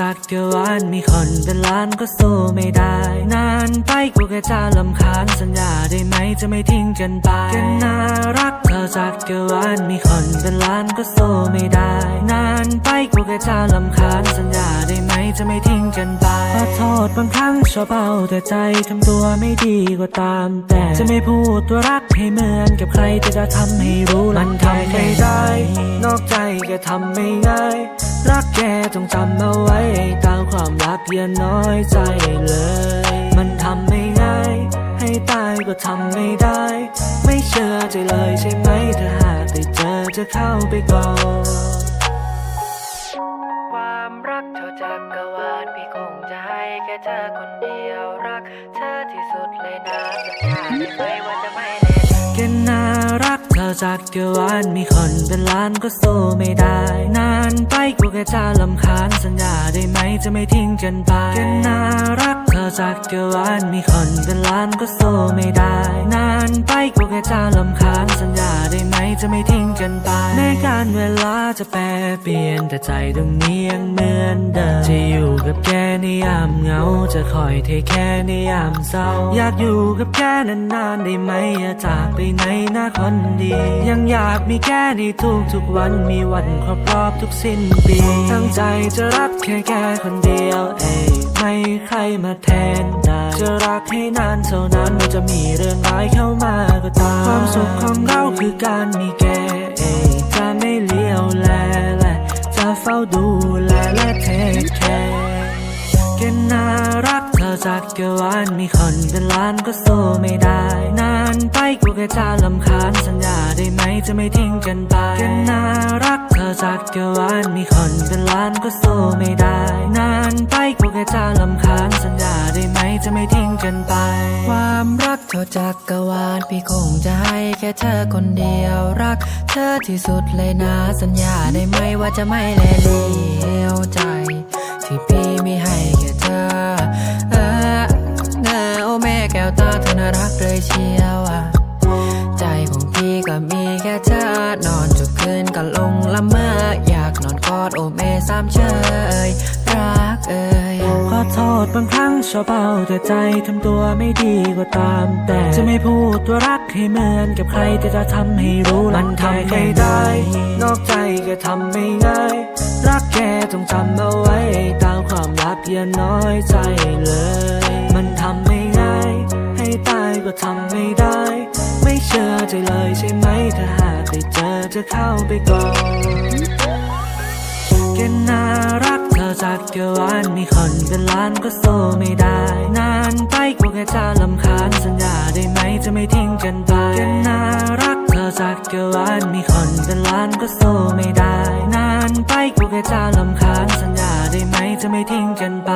จากเกวานมีคนเป็นล้านก็สู้ไม่ได้ นานไปกูแค่จะลำคาญสัญญาได้ไหมจะไม่ทิ้งกันไปแค่น่ารักเธอจากเกวานมีคนเป็นล้านก็สู้ไม่ได้ นานไปกูแค่จะลำคาญสัญญาได้ไหมจะไม่ทิ้งกันไปขอโทษบางครั้งชอบเอาแต่ใจทำตัวไม่ดีก็ตาม แต่จะไม่พูดตัวรักให้เหมือนกับใครจะจะทำให้รู้มันทำไม่ได้ นอกใจก็ทำไม่ง่ายรักแกต้องจำเอาไว้ตามความรักอย่าน้อยใจเลย มันทำไม่ง่าย ให้ตายก็ทำไม่ได้ ไม่เชื่อใจเลยใช่ไหมถ้าหากได้เจอจะเข้าไปก่อนความรักเท่าจักรวาลพี่คงจะให้แค่เธอคนเดียวรัก เธอที่สุดเลยนะสัญญาได้ไหมว่าจะไม่ จากเกยวานมีคนเป็นล้านก็สู้ไม่ได้ นานไปกูแค่จะลำคาญสัญญาได้ไหมจะไม่ทิ้งกันไปแค่น่ารักเธอจากเกยวานมีคนเป็นล้านก็สู้ไม่ได้ นานไปกูแค่จะลำคาญสัญญาได้ไหมจะไม่ทิ้งกันไปแม้การเวลาจะแปรเปลี่ยนแต่ใจตรงนี้ยังเหมือนเดิมจะอยู่กับแก ในยามเหงา จะคอยเทแค่ในยามเศร้า อยากอยู่กับแกนานๆได้ไหมอย่าจากไปไหนนะคนดี ยังอยากมีแกในทุกทุกๆวันมีวันครบรอบทุกสิ้นปีตั้งใจจะรักแค่แกคนเดียวเอยไม่ใครมาแทนได้จะรักให้นานเท่านั้นจะมีเรื่องร้ายเข้ามาก็ตามความสุขของเราคือการมีแกเอยจะไม่เลี้ยวแลและจะเฝ้าดูแลและเท จากเกวานมีคนเป็นล้านก็สู้ไม่ได้ นานไปกูแค่จะลำคาญสัญญาได้ไหมจะไม่ทิ้งกันไปแค่น่ารักเธอจากเกวานมีคนเป็นล้านก็สู้ไม่ได้ นานไปกูแค่จะลำคาญสัญญาได้ไหมจะไม่ทิ้งกันไป ความรักเท่าจักรวาลพี่คงจะให้แค่เธอคนเดียวรัก เธอที่สุดเลยนะสัญญาได้ไหมว่าจะไม่แลเลี้ยวใจามเชยรักเอ่ยขอโทษบางครั้งชอบเอาแต่ใจทำตัวไม่ดีก็ตามแต่จะไม่พูดตัวรักให้เหมือนกับใครแต่จะทำให้รู้มันทำไม่ได้ นอกใจก็ทำไม่ง่าย รักแกต้องจำเอาไว้ตามความรักอย่าน้อยใจเลย มันทำไม่ง่าย ให้ตายก็ทำไม่ได้ ไม่เชื่อใจเลยใช่ไหมถ้าหากได้เจอจะเข้าไปก่อน แค่น่ารักเธอจากเกวานมีคนเป็นล้านก็โซไม่ได้ นานไปกูแค่จะลำคาญสัญญาได้ไหมจะไม่ทิ้งกันไปแค่น่ารักเธอจากเกวานมีคนเป็นล้านก็โซไม่ได้ นานไปกูแค่จะลำคาญสัญญาได้ไหมจะไม่ทิ้งกันไป